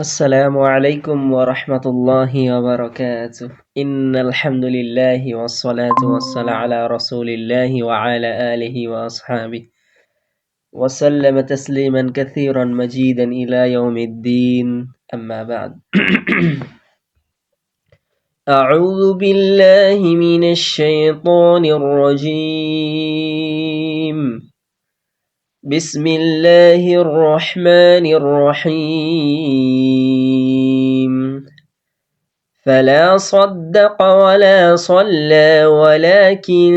السلام عليكم ورحمة الله وبركاته. إن الحمد لله والصلاة والسلام على رسول الله وعلى آله وأصحابه. وسلم تسليما كثيرا مجيدا إلى يوم الدين. أما بعد. أعوذ بالله من الشيطان الرجيم. بسم الله الرحمن الرحيم فلا صدق ولا صلى ولكن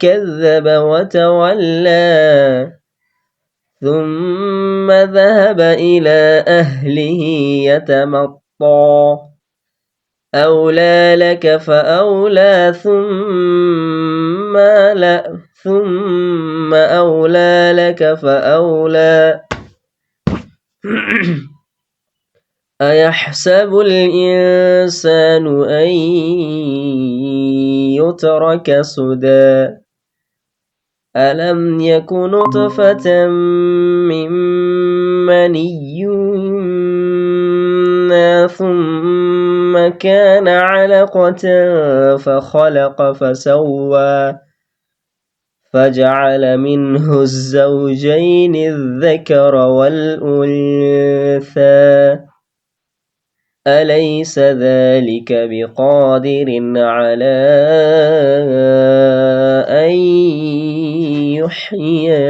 كذب وتولى ثم ذهب إلى أهله يتمطى أولى لك فأولى ثم لا ثم أولى لك فأولى أيحسب الإنسان أن يترك سدى ألم يك نطفة من مني ثم كان علقة فخلق فسوى فجعل منه الزوجين الذكر والأنثى أليس ذلك بقادر على أن يحيي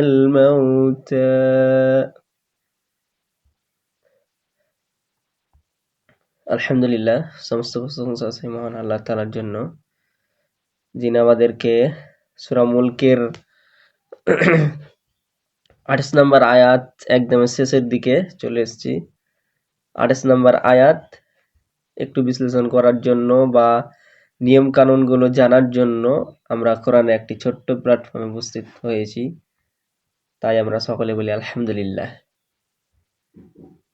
আলহামদুলিল্লাহ, সমস্ত প্রশংসা সেই মহান আল্লাহ তালার জন্য। যিনি আমাদেরকে সুরা মুলকের আঠাশ নম্বর আয়াত একদম শেষের দিকে চলে এসেছি। আঠাশ নম্বর আয়াত একটু বিশ্লেষণ করার জন্য বা নিয়ম কানুনগুলো জানার জন্য আমরা কোরআনে একটি ছোট্ট প্ল্যাটফর্মে উপস্থিত হয়েছি। তাই আমরা সকলে বলি আলহামদুলিল্লাহ।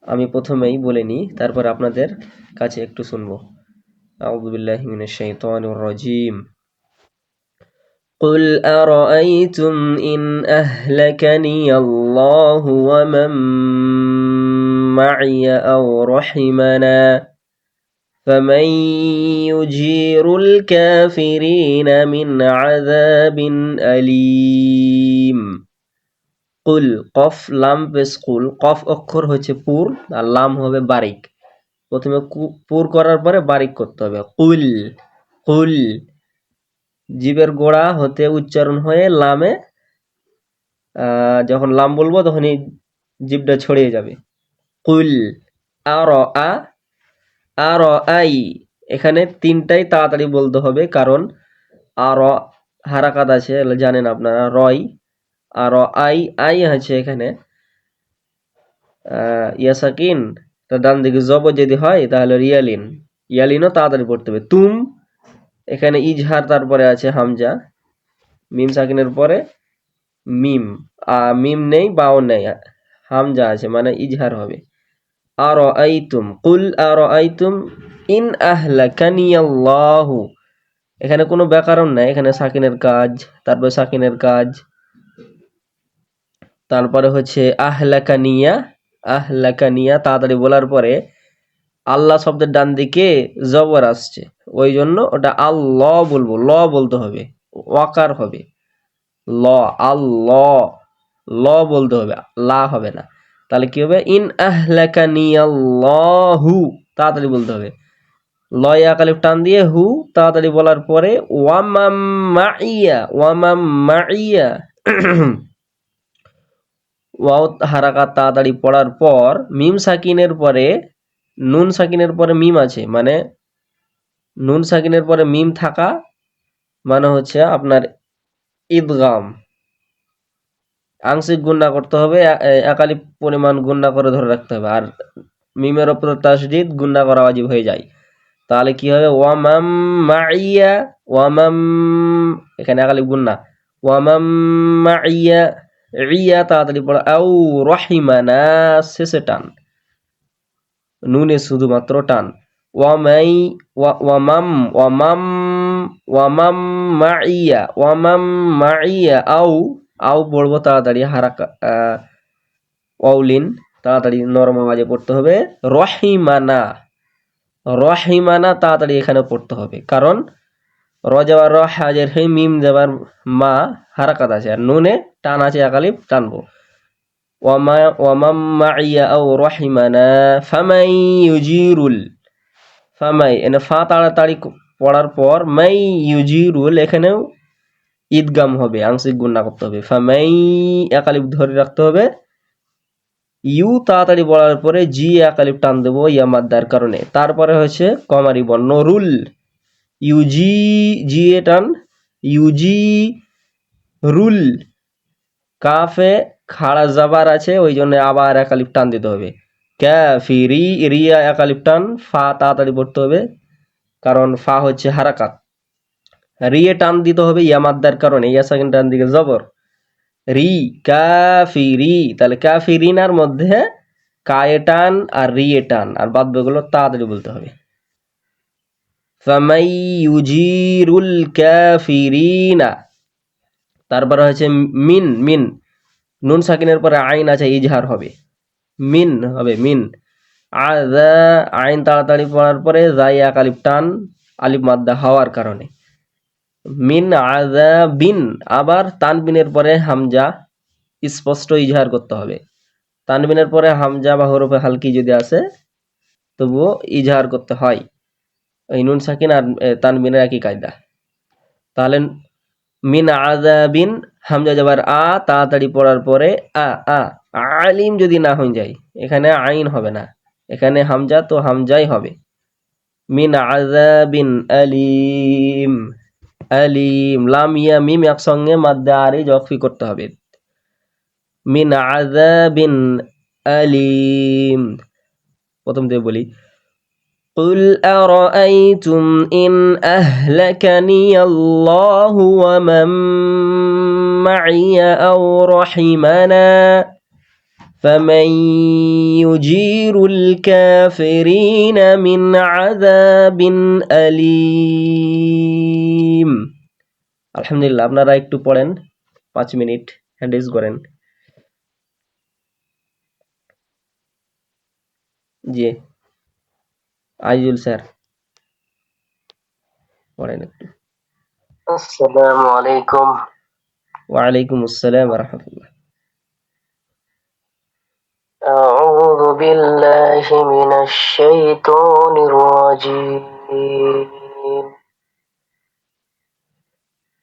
আমি প্রথমেই বলে নিই তারপর আপনাদের কাছে একটু শুনবো আউযুবিল্লাহি মিনাশ শাইতানির রাজিম قل أرأيتم إن أهلكني الله ومن معي أو رحمنا فمن يجير الكافرين من عذاب أليم কুল, কফ, লাম পেস কুল। কফ অক্ষর হচ্ছে পুর, আর লাম হবে বারিক। প্রথমে পুর করার পরে বারিক করতে হবে। কুল কুল। জীবের গোড়া হতে উচ্চারণ হয়ে লামে যখন লাম বলব তখনই জীবটা ছড়িয়ে যাবে। কুল, আর, আ, আর, আই। এখানে তিনটাই তাড়াতাড়ি বলতে হবে, কারণ আর, হারাকাত আছে, জানেন আপনারা, রয়। আর আই আই আছে এখানে। ইয়াসাকিন ডান দিকে জব যদি হয়, তাহলে রিয়ালিন। ইয়ালিনও তাড়াতাড়ি পড়তে হবে। তুম, এখানে ইজহার তারপরে আছে হামজা। মিম সাকিনের পরে মিম। আর মিম নেই, বাও নেই, হামজা আছে মানে ইজহার হবে। আর আইতুম কুল আর আইতুম ইন আহলাকানিয়াল্লাহু এখানে কোনো ব্যাকরণ নাই, এখানে সাকিনের কাজ, তারপরে সাকিনের কাজ। তারপরে হচ্ছে আহলাকানিয়া আহলাকানিয়া তাড়াতাড়ি বলার পরে আল্লাহ শব্দের ডান দিকে জবর আসছে। ওই জন্য ওটা আল ল বলব, ল বলতে হবে, ওয়াকার হবে। ল আল ল ল বলতে হবে, লা হবে না। তাহলে কি হবে? ইন আহলাকানিয়াল্লাহু তাড়াতাড়ি বলতে হবে। লয় আকালিফ টান দিয়ে হু তাড়াতাড়ি বলার পরে, ওয়ামাম মাইয়া ওয়ামাম মাইয়া। ওয়াও হারাকাত তাড়াতাড়ি পড়ার পর মিম সাকিনের পরে নুন সাকিনের পরে মিম আছে মানে নুন সাকিনের পরে মিম থাকা মানে হচ্ছে আপনার ঈদগাম। আংশিক গুণা করতে হবে একালি পরিমাণ গুণা করে ধরে রাখতে হবে, আর মিমের ওপর তাসজিদ গুণা করা অজীব হয়ে যায়। তাহলে কি হবে? ওয়ামাম মাইয়া, ওয়ামাম, এখানে একালি গুণা ওয়ামাম মাইয়া রিয়া তাড়াতাড়ি পড়া, আউ রহিমানা, শেষে টান। নুনে শুধুমাত্র টান। ওয়ামাই ওয়ামাম ওয়ামাম ওয়ামাম মাইয়া ওয়ামাম মাইয়া। আউ আউ পড়ব তাড়াতাড়ি হারাকা ওয়াউলিন, তাড়াতাড়ি নরম আওয়াজে পড়তে হবে, রহিমানা রহিমানা তাড়াতাড়ি এখানে পড়তে হবে। কারণ র যাবার র হাজের হে মিম যাবার মা হারাকাত আছে, আর নুনে টান আছে একালিপ টানবো। ওয়ামা ফামাই এনে তাড়াতাড়ি পড়ার পর মাই ইউজিরুল, এখানেও ঈদগাম হবে, আংশিক গুণা করতে হবে। ফামাই একালিপ ধরে রাখতে হবে। ইউ তাড়াতাড়ি বলার পরে জি একালিপ টান দেবো ইয়া মাদ্দার কারণে। তারপরে হচ্ছে কমারি বর্ণ রুল। ইউজি জি এ টান ইউজি রুল, কাফে খাড়া জাবার আছে, ওই জন্য আবার একালিপ টান দিতে হবে। ক্যাফি রি রিয়া একালিপ টান, ফা তাড়াতাড়ি পড়তে হবে, কারণ ফা হচ্ছে হারাকাত। রিয়ে টান দিতে হবে ইয়ামাদ্দার কারণে, ইয়া সেকেন্ড টান দিকে জবর। রি কাফি রি তাহলে কাফি রিনার মধ্যে কায়ে টান আর রিয়ে টান, আর বাদ বাকিগুলো তাড়াতাড়ি বলতে হবে। ফামাই ইউজিরুল কাফিরিনা। তারপরে হচ্ছে মিন মিন। নুন সাকিনের পরে আইন আছে, ইজহার হবে। মিন হবে, মিন। আদা আইন তাড়াতাড়ি পড়ার পরে জাই এক আলিফ টান, আলিফ মাদ্দা হওয়ার কারণে। মিন আদা বিন। আবার তানবিনের পরে হামজা, স্পষ্ট ইজহার করতে হবে। তানবিনের পরে হামজা বা হরফে হালকি যদি আসে, তবুও ইজহার করতে হয়। এই নুন সাকিন আর তানবিনের একই কায়দা। তাহলে মিন আজাবিন হামজা যাবার আ, তাড়াতাড়ি পড়ার পরে আ আ, আলিম যদি না হয়ে যায়, এখানে আইন হবে না। এখানে হামজা তো হামজাই হবে। মিন আজাবিন আলিম আলিম, লাম, ইয়া, মিম একসঙ্গে মাদ্দা আরে জখফি করতে হবে। মিন আজাবিন আলিম, প্রথম থেকে বলি قل أرأيتم إن أهلكني الله ومن معي أو رحمنا فمن يجير الكافرين من عذاب أليم আলহামদুলিল্লাহ আপনারা একটু পড়েন পাঁচ মিনিট হ্যান্ডেজ করেন জি আইজুল স্যার পড়েন একটু আসসালামু আলাইকুম ওয়ালাইকুম আসসালাম রহমতুল্লাহ أعوذ بالله من الشيطان الرجيم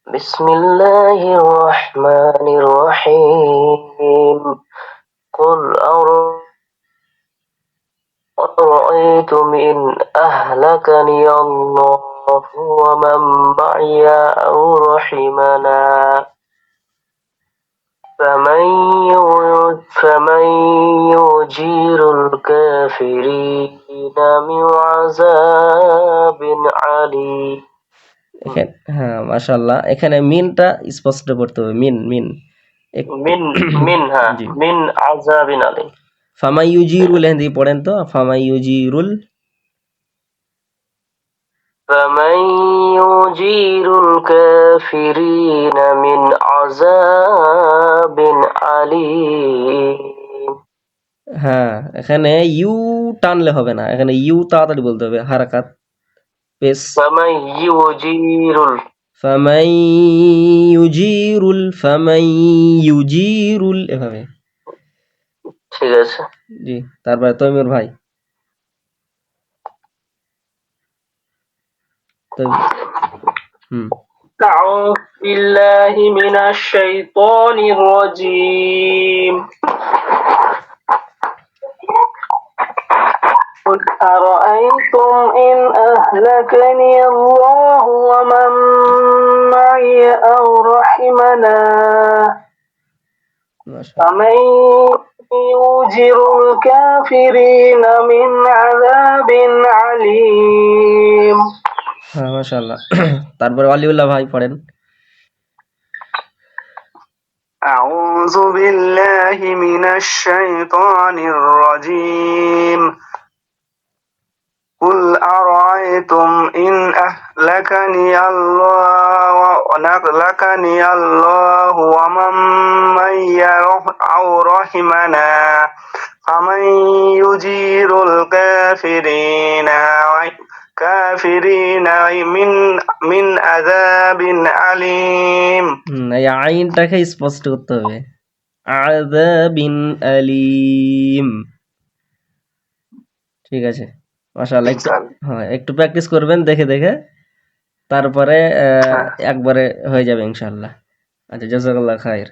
بسم الله الرحمن الرحيم قل أرأيتم إن أهلكني الله ومن معي أو رحمنا فمن يو- فمن يجير الكافرين من عذاب عليم এখানে হ্যাঁ মাশাল্লাহ এখানে মিনটা স্পষ্ট করতে হবে মিন মিন এক- من منها জি। من عذاب عليم ফামাই ইউজিরুল হিন্দি পড়েন তো ফামাই ইউজিরুল فمن يجير الكافرين من عذاب عليم হ্যাঁ এখানে ইউ টানলে হবে না এখানে ইউ তাড়াতাড়ি বলতে হবে হারাকাত পেস فمن يجير ال- ফামাই ইউজিরুল ফামাই ইউজিরুল এভাবে ঠিক আছে জি তারপরে তৈমুর ভাই তৈমুর হুম أعوذ بالله من الشيطان الرجيم قل أرأيتم إن أهلكني الله ومن معي أو رحمنا মাশাআল্লাহ। فمن يوجر الكافرين من عذاب عليم হ্যাঁ মাশাআল্লাহ তারপরে অলিউল্লাহ ভাই পড়েন أعوذ بالله من الشيطان الرجيم قل أرأيتم إن أهلكني الله ونهلكني الله ومن معي أو رحمنا فمن يجير الكافرين كافرين من من عذاب أليم হুম, এই আইনটাকে স্পষ্ট করতে হবে আযাবিন আলিম ঠিক আছে মাশাআল্লাহ একটু হ্যাঁ একটু প্র্যাকটিস করবেন দেখে দেখে। তারপরে আহ, একবারে হয়ে যাবে ইনশাআল্লাহ। আচ্ছা জাজাকাল্লাহ খায়ের